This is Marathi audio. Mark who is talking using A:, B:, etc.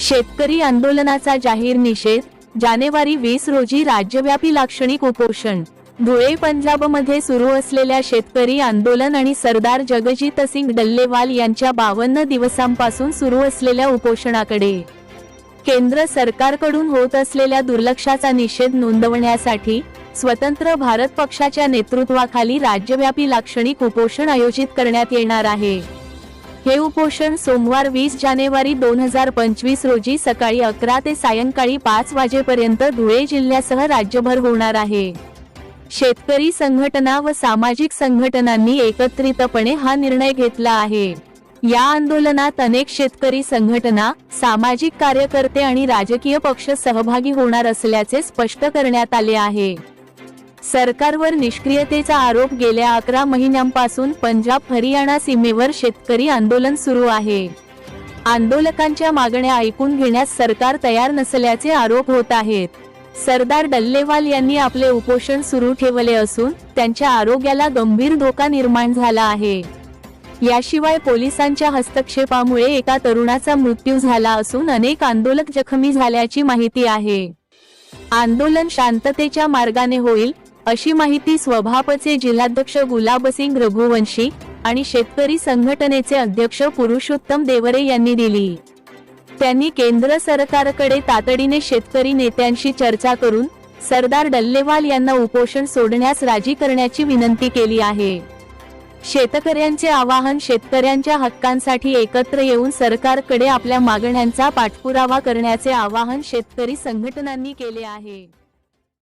A: शेतकरी आंदोलनाचा जाहीर निषेध जानेवारी वीस रोजी राज्यव्यापी लाक्षणिक उपोषण. धुळे पंजाबमध्ये सुरू असलेल्या शेतकरी आंदोलन आणि सरदार जगजित सिंग डल्लेवाल यांच्या बावन्न दिवसांपासून सुरू असलेल्या उपोषणाकडे. केंद्र सरकारकडून होत असलेल्या दुर्लक्षाचा निषेध नोंदवण्यासाठी स्वतंत्र भारत पक्षाच्या नेतृत्वाखाली राज्यव्यापी लाक्षणिक उपोषण आयोजित करण्यात येणार आहे. हे उपोषण सोमवार वीस जानेवारी दोन हजार पंचवीस रोजी सकाळी अकरा ते सायंकाळी पाच वाजेपर्यंत धुळे जिल्ह्यासह राज्यभर होणार आहे. शेतकरी संघटना व सामाजिक संघटनांनी एकत्रितपणे हा निर्णय घेतला आहे. या आंदोलनात अनेक शेतकरी संघटना सामाजिक कार्यकर्ते आणि राजकीय पक्ष सहभागी होणार असल्याचे स्पष्ट करण्यात आले आहे. सरकारवर निष्क्रियतेचा आरोप गेल्या अकरा महिन्यांपासून पंजाब हरियाणा सीमेवर शेतकरी आंदोलन सुरू आहे. आंदोलकांच्या मागण्या ऐकून घेण्यास सरकार तयार नसल्याचे आरोप होत आहेत. सरदार डल्लेवाल यांनी आपले उपोषण सुरू ठेवले असून त्यांच्या आरोग्याला गंभीर धोका निर्माण झाला आहे. याशिवाय पोलिसांच्या हस्तक्षेपामुळे एका तरुणाचा मृत्यू झाला असून अनेक आंदोलक जखमी झाल्याची माहिती आहे. आंदोलन शांततेच्या मार्गाने होईल अशी माहिती स्वभापचे जिल्हाध्यक्ष गुलाबसिंग रघुवंशी आणि शेतकरी संघटनेचे अध्यक्ष पुरुषोत्तम देवरे यांनी दिली. त्यांनी केंद्र सरकारकडे तातडीने शेतकरी नेत्यांशी चर्चा करून सरदार डल्लेवाल यांना उपोषण सोडण्यास राजी करण्याची विनंती केली आहे. शेतकऱ्यांचे आवाहन शेतकऱ्यांच्या हक्कांसाठी एकत्र येऊन सरकारकडे आपल्या मागण्यांचा पाठपुरावा करण्याचे आवाहन शेतकरी संघटनांनी केले आहे.